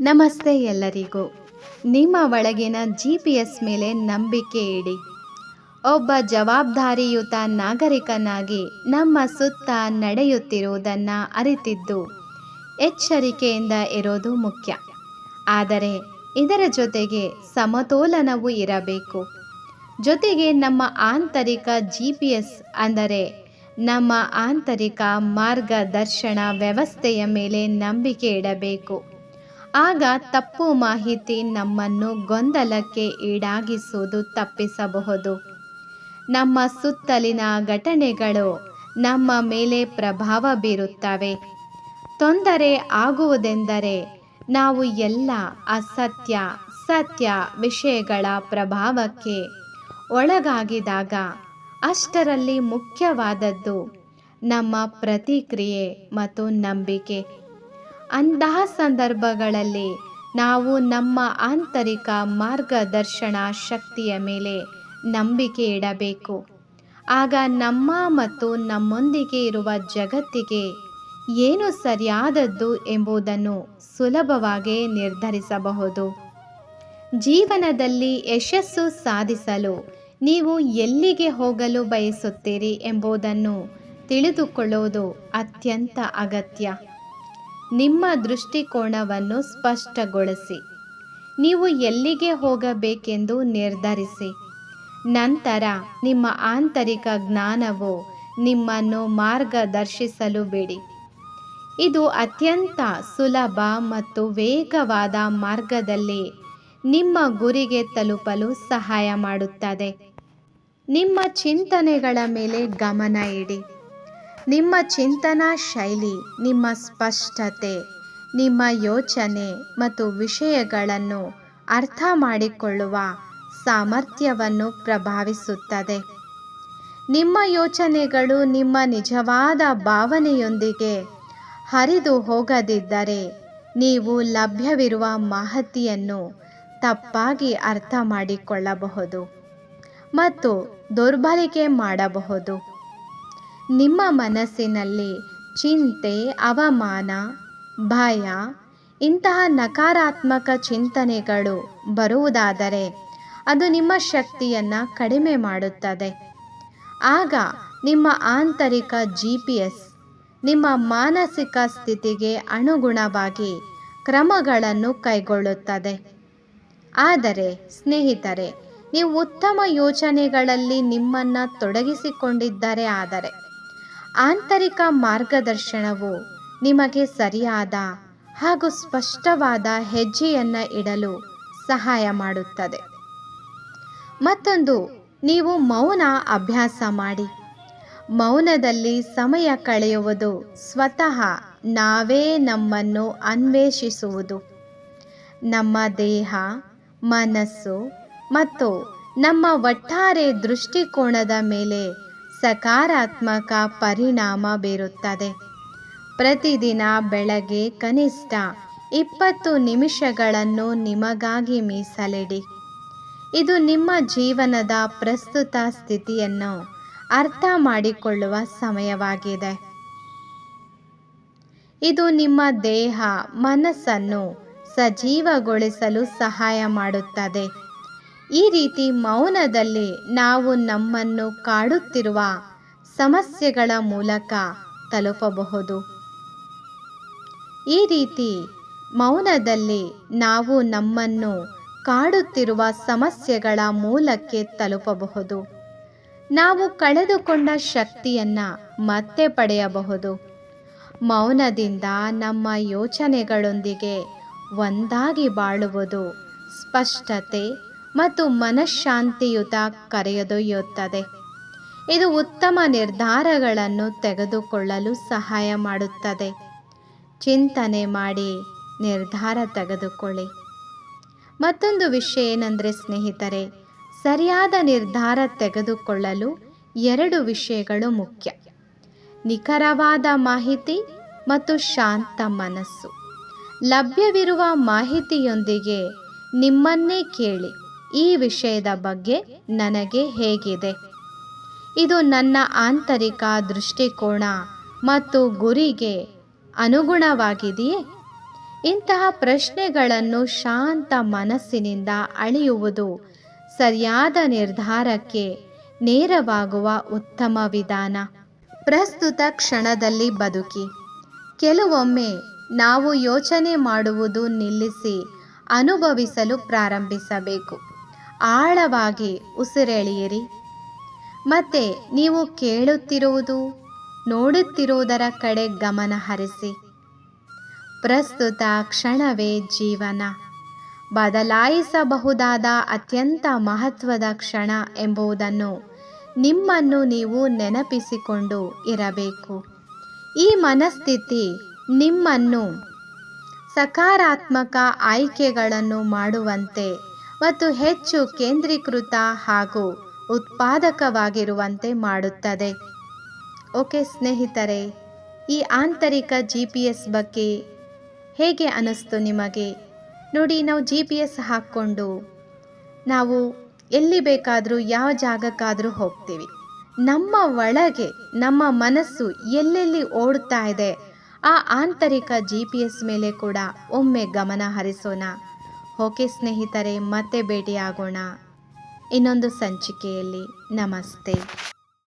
ನಮಸ್ತೆ ಎಲ್ಲರಿಗೂ. ನಿಮ್ಮ ಒಳಗಿನ ಜಿ ಪಿ ಎಸ್ ಮೇಲೆ ನಂಬಿಕೆ ಇಡಿ. ಒಬ್ಬ ಜವಾಬ್ದಾರಿಯುತ ನಾಗರಿಕನಾಗಿ ನಮ್ಮ ಸುತ್ತ ನಡೆಯುತ್ತಿರುವುದನ್ನು ಅರಿತಿದ್ದು ಎಚ್ಚರಿಕೆಯಿಂದ ಇರೋದು ಮುಖ್ಯ. ಆದರೆ ಇದರ ಜೊತೆಗೆ ಸಮತೋಲನವೂ ಇರಬೇಕು. ಜೊತೆಗೆ ನಮ್ಮ ಆಂತರಿಕ ಜಿ ಪಿ ಎಸ್ ಅಂದರೆ ನಮ್ಮ ಆಂತರಿಕ ಮಾರ್ಗದರ್ಶನ ವ್ಯವಸ್ಥೆಯ ಮೇಲೆ ನಂಬಿಕೆ ಇಡಬೇಕು. ಆಗ ತಪ್ಪು ಮಾಹಿತಿ ನಮ್ಮನ್ನು ಗೊಂದಲಕ್ಕೆ ಈಡಾಗಿಸುವುದು ತಪ್ಪಿಸಬಹುದು. ನಮ್ಮ ಸುತ್ತಲಿನ ಘಟನೆಗಳು ನಮ್ಮ ಮೇಲೆ ಪ್ರಭಾವ ಬೀರುತ್ತವೆ. ತೊಂದರೆ ಆಗುವುದೆಂದರೆ ನಾವು ಎಲ್ಲ ಅಸತ್ಯ, ಸತ್ಯ ವಿಷಯಗಳ ಪ್ರಭಾವಕ್ಕೆ ಒಳಗಾಗಿದಾಗ ಅಷ್ಟರಲ್ಲಿ ಮುಖ್ಯವಾದದ್ದು ನಮ್ಮ ಪ್ರತಿಕ್ರಿಯೆ ಮತ್ತು ನಂಬಿಕೆ. ಅಂತಹ ಸಂದರ್ಭಗಳಲ್ಲಿ ನಾವು ನಮ್ಮ ಆಂತರಿಕ ಮಾರ್ಗದರ್ಶನ ಶಕ್ತಿಯ ಮೇಲೆ ನಂಬಿಕೆ ಇಡಬೇಕು. ಆಗ ನಮ್ಮ ಮತ್ತು ನಮ್ಮೊಂದಿಗೆ ಇರುವ ಜಗತ್ತಿಗೆ ಏನು ಸರಿಯಾದದ್ದು ಎಂಬುದನ್ನು ಸುಲಭವಾಗಿ ನಿರ್ಧರಿಸಬಹುದು. ಜೀವನದಲ್ಲಿ ಯಶಸ್ಸು ಸಾಧಿಸಲು ನೀವು ಎಲ್ಲಿಗೆ ಹೋಗಲು ಬಯಸುತ್ತೀರಿ ಎಂಬುದನ್ನು ತಿಳಿದುಕೊಳ್ಳುವುದು ಅತ್ಯಂತ ಅಗತ್ಯ. ನಿಮ್ಮ ದೃಷ್ಟಿಕೋನವನ್ನು ಸ್ಪಷ್ಟಗೊಳಿಸಿ. ನೀವು ಎಲ್ಲಿಗೆ ಹೋಗಬೇಕೆಂದು ನಿರ್ಧರಿಸಿ. ನಂತರ ನಿಮ್ಮ ಆಂತರಿಕ ಜ್ಞಾನವು ನಿಮ್ಮನ್ನು ಮಾರ್ಗದರ್ಶಿಸಲು ಬಿಡಿ. ಇದು ಅತ್ಯಂತ ಸುಲಭ ಮತ್ತು ವೇಗವಾದ ಮಾರ್ಗದಲ್ಲಿ ನಿಮ್ಮ ಗುರಿಗೆ ತಲುಪಲು ಸಹಾಯ ಮಾಡುತ್ತದೆ. ನಿಮ್ಮ ಚಿಂತನೆಗಳ ಮೇಲೆ ಗಮನ ಇಡಿ. ನಿಮ್ಮ ಚಿಂತನಾ ಶೈಲಿ, ನಿಮ್ಮ ಸ್ಪಷ್ಟತೆ, ನಿಮ್ಮ ಯೋಚನೆ ಮತ್ತು ವಿಷಯಗಳನ್ನು ಅರ್ಥ ಮಾಡಿಕೊಳ್ಳುವ ಸಾಮರ್ಥ್ಯವನ್ನು ಪ್ರಭಾವಿಸುತ್ತದೆ. ನಿಮ್ಮ ಯೋಚನೆಗಳು ನಿಮ್ಮ ನಿಜವಾದ ಭಾವನೆಯೊಂದಿಗೆ ಹರಿದು ಹೋಗದಿದ್ದರೆ ನೀವು ಲಭ್ಯವಿರುವ ಮಾಹಿತಿಯನ್ನು ತಪ್ಪಾಗಿ ಅರ್ಥ ಮಾಡಿಕೊಳ್ಳಬಹುದು ಮತ್ತು ದುರ್ಬಳಕೆ ಮಾಡಬಹುದು. ನಿಮ್ಮ ಮನಸ್ಸಿನಲ್ಲಿ ಚಿಂತೆ, ಅವಮಾನ, ಭಯ, ಇಂತಹ ನಕಾರಾತ್ಮಕ ಚಿಂತನೆಗಳು ಬರುವುದಾದರೆ ಅದು ನಿಮ್ಮ ಶಕ್ತಿಯನ್ನು ಕಡಿಮೆ ಮಾಡುತ್ತದೆ. ಆಗ ನಿಮ್ಮ ಆಂತರಿಕ ಜಿ ಪಿ ಎಸ್ ನಿಮ್ಮ ಮಾನಸಿಕ ಸ್ಥಿತಿಗೆ ಅನುಗುಣವಾಗಿ ಕ್ರಮಗಳನ್ನು ಕೈಗೊಳ್ಳುತ್ತದೆ. ಆದರೆ ಸ್ನೇಹಿತರೆ, ನೀವು ಉತ್ತಮ ಯೋಚನೆಗಳಲ್ಲಿ ನಿಮ್ಮನ್ನು ತೊಡಗಿಸಿಕೊಂಡಿದ್ದರೆ ಆದರೆ ಆಂತರಿಕ ಮಾರ್ಗದರ್ಶನವು ನಿಮಗೆ ಸರಿಯಾದ ಹಾಗೂ ಸ್ಪಷ್ಟವಾದ ಹೆಜ್ಜೆಯನ್ನು ಇಡಲು ಸಹಾಯ ಮಾಡುತ್ತದೆ. ಮತ್ತೊಂದು, ನೀವು ಮೌನ ಅಭ್ಯಾಸ ಮಾಡಿ. ಮೌನದಲ್ಲಿ ಸಮಯ ಕಳೆಯುವುದು ಸ್ವತಃ ನಾವೇ ನಮ್ಮನ್ನು ಅನ್ವೇಷಿಸುವುದು. ನಮ್ಮ ದೇಹ, ಮನಸ್ಸು ಮತ್ತು ನಮ್ಮ ಒಟ್ಟಾರೆ ದೃಷ್ಟಿಕೋನದ ಮೇಲೆ ಸಕಾರಾತ್ಮಕ ಪರಿಣಾಮ ಬೀರುತ್ತದೆ. ಪ್ರತಿದಿನ ಬೆಳಗ್ಗೆ ಕನಿಷ್ಠ ಇಪ್ಪತ್ತು ನಿಮಿಷಗಳನ್ನು ನಿಮಗಾಗಿ ಮೀಸಲಿಡಿ. ಇದು ನಿಮ್ಮ ಜೀವನದ ಪ್ರಸ್ತುತ ಸ್ಥಿತಿಯನ್ನು ಅರ್ಥ ಮಾಡಿಕೊಳ್ಳುವ ಸಮಯವಾಗಿದೆ. ಇದು ನಿಮ್ಮ ದೇಹ, ಮನಸ್ಸನ್ನು ಸಜೀವಗೊಳಿಸಲು ಸಹಾಯ ಮಾಡುತ್ತದೆ. ಈ ರೀತಿ ಮೌನದಲ್ಲಿ ನಾವು ನಮ್ಮನ್ನು ಕಾಡುತ್ತಿರುವ ಸಮಸ್ಯೆಗಳ ಮೂಲಕ ತಲುಪಬಹುದು. ಈ ರೀತಿ ಮೌನದಲ್ಲಿ ನಾವು ನಮ್ಮನ್ನು ಕಾಡುತ್ತಿರುವ ಸಮಸ್ಯೆಗಳ ಮೂಲಕ್ಕೆ ತಲುಪಬಹುದು. ನಾವು ಕಳೆದುಕೊಂಡ ಶಕ್ತಿಯನ್ನು ಮತ್ತೆ ಪಡೆಯಬಹುದು. ಮೌನದಿಂದ ನಮ್ಮ ಯೋಚನೆಗಳೊಂದಿಗೆ ಒಂದಾಗಿ ಬಾಳುವುದು ಸ್ಪಷ್ಟತೆ ಮತ್ತು ಮನಃಶಾಂತಿಯುತ ಕರೆಯದೊಯ್ಯುತ್ತದೆ. ಇದು ಉತ್ತಮ ನಿರ್ಧಾರಗಳನ್ನು ತೆಗೆದುಕೊಳ್ಳಲು ಸಹಾಯ ಮಾಡುತ್ತದೆ. ಚಿಂತನೆ ಮಾಡಿ ನಿರ್ಧಾರ ತೆಗೆದುಕೊಳ್ಳಿ. ಮತ್ತೊಂದು ವಿಷಯ ಏನಂದರೆ ಸ್ನೇಹಿತರೆ, ಸರಿಯಾದ ನಿರ್ಧಾರ ತೆಗೆದುಕೊಳ್ಳಲು ಎರಡು ವಿಷಯಗಳು ಮುಖ್ಯ. ನಿಖರವಾದ ಮಾಹಿತಿ ಮತ್ತು ಶಾಂತ ಮನಸ್ಸು. ಲಭ್ಯವಿರುವ ಮಾಹಿತಿಯೊಂದಿಗೆ ನಿಮ್ಮನ್ನೇ ಕೇಳಿ. ಈ ವಿಷಯದ ಬಗ್ಗೆ ನನಗೆ ಹೇಗಿದೆ. ಇದು ನನ್ನ ಆಂತರಿಕ ದೃಷ್ಟಿಕೋನ ಮತ್ತು ಗುರಿಗೆ ಅನುಗುಣವಾಗಿದೆಯೇ? ಇಂತಹ ಪ್ರಶ್ನೆಗಳನ್ನು ಶಾಂತ ಮನಸ್ಸಿನಿಂದ ಅಳೆಯುವುದು ಸರಿಯಾದ ನಿರ್ಧಾರಕ್ಕೆ ನೇರವಾಗುವ ಉತ್ತಮ ವಿಧಾನ. ಪ್ರಸ್ತುತ ಕ್ಷಣದಲ್ಲಿ ಬದುಕಿ. ಕೆಲವೊಮ್ಮೆ ನಾವು ಯೋಚನೆ ಮಾಡುವುದು ನಿಲ್ಲಿಸಿ ಅನುಭವಿಸಲು ಪ್ರಾರಂಭಿಸಬೇಕು. ಆಳವಾಗಿ ಉಸಿರೆಳೆಯಿರಿ. ಮತ್ತೆ ನೀವು ಕೇಳುತ್ತಿರುವುದು, ನೋಡುತ್ತಿರುವುದರ ಕಡೆ ಗಮನ ಹರಿಸಿ. ಪ್ರಸ್ತುತ ಕ್ಷಣವೇ ಜೀವನ. ಬದಲಾಯಿಸಬಹುದಾದ ಅತ್ಯಂತ ಮಹತ್ವದ ಕ್ಷಣ ಎಂಬುದನ್ನು ನಿಮ್ಮನ್ನು ನೀವು ನೆನಪಿಸಿಕೊಂಡು ಇರಬೇಕು. ಈ ಮನಸ್ಥಿತಿ ನಿಮ್ಮನ್ನು ಸಕಾರಾತ್ಮಕ ಆಯ್ಕೆಗಳನ್ನು ಮಾಡುವಂತೆ ಮತ್ತು ಹೆಚ್ಚು ಕೇಂದ್ರೀಕೃತ ಹಾಗೂ ಉತ್ಪಾದಕವಾಗಿರುವಂತೆ ಮಾಡುತ್ತದೆ. ಓಕೆ, ಸ್ನೇಹಿತರೆ, ಈ ಆಂತರಿಕ ಜಿ ಪಿ ಎಸ್ ಬಗ್ಗೆ ಹೇಗೆ ಅನ್ನಿಸ್ತು ನಿಮಗೆ? ನೋಡಿ, ನಾವು ಜಿ ಪಿ ಎಸ್ ಹಾಕ್ಕೊಂಡು ನಾವು ಎಲ್ಲಿ ಬೇಕಾದರೂ, ಯಾವ ಜಾಗಕ್ಕಾದರೂ ಹೋಗ್ತೀವಿ. ನಮ್ಮ ಒಳಗೆ, ನಮ್ಮ ಮನಸ್ಸು ಎಲ್ಲೆಲ್ಲಿ ಓಡ್ತಾ ಇದೆ, ಆ ಆಂತರಿಕ ಜಿ ಪಿ ಎಸ್ ಮೇಲೆ ಕೂಡ ಒಮ್ಮೆ ಗಮನ ಹರಿಸೋಣ. ಓಕೆ ಸ್ನೇಹಿತರೆ ಮತ್ತೆ ಭೇಟಿಯಾಗೋಣ. ಇನ್ನೊಂದು ಸಂಚಿಕೆಯಲ್ಲಿ ನಮಸ್ತೆ.